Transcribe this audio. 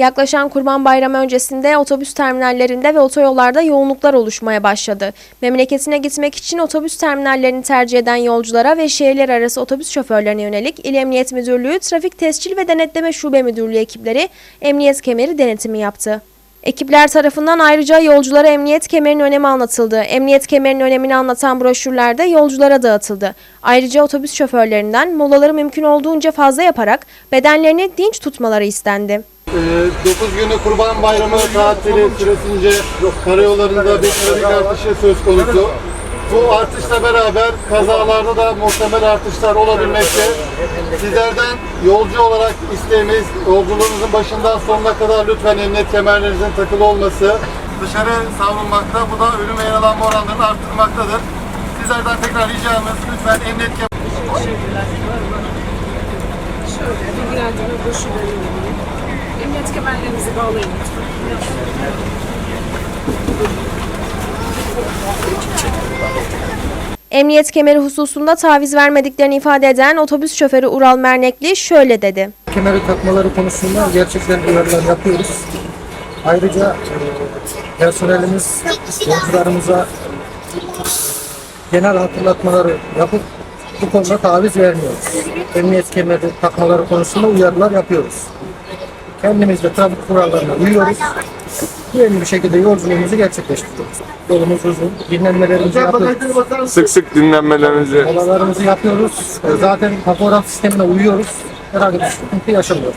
Yaklaşan Kurban Bayramı öncesinde otobüs terminallerinde ve otoyollarda yoğunluklar oluşmaya başladı. Memleketine gitmek için otobüs terminallerini tercih eden yolculara ve şehirler arası otobüs şoförlerine yönelik İl Emniyet Müdürlüğü Trafik Tescil ve Denetleme Şube Müdürlüğü ekipleri emniyet kemeri denetimi yaptı. Ekipler tarafından ayrıca yolculara emniyet kemerinin önemi anlatıldı. Emniyet kemerinin önemini anlatan broşürler de yolculara dağıtıldı. Ayrıca otobüs şoförlerinden molaları mümkün olduğunca fazla yaparak bedenlerini dinç tutmaları istendi. 9 günü Kurban Bayramı tatili süresince karayollarında bir trafik artışı söz konusu. Bu artışla beraber kazalarda da muhtemel artışlar olabilmekte. Sizlerden yolcu olarak isteğimiz yolculuğunuzun başından sonuna kadar lütfen emniyet kemerlerinizin takılı olması. Dışarı savrulmakta, bu da ölüm ve yaralanma oranlarını arttırmaktadır. Sizlerden tekrar ricamız lütfen emniyet kemerlerinizin Şöyle bilgilendirme broşürleri vereyim. Emniyet kemerlerinizi bağlayın lütfen. Emniyet kemeri hususunda taviz vermediklerini ifade eden otobüs şoförü Ural Mernekli şöyle dedi. kemeri takmaları konusunda gerçekten uyarılar yapıyoruz. Ayrıca e, personelimiz yolcularımıza genel hatırlatmaları yapıp bu konuda taviz vermiyoruz. Emniyet kemeri takmaları konusunda uyarılar yapıyoruz. Kendimiz de trafik kurallarına uyuyoruz. Güvenli bir şekilde yolculuğumuzu gerçekleştiriyoruz. Yolumuz uzun, dinlenmelerimizi yapıyoruz, Sık sık dinlenmelerinizi molalarımızı yapıyoruz. Zaten takograf sistemine uyuyoruz. Herhangi bir sıkıntı yaşamıyoruz.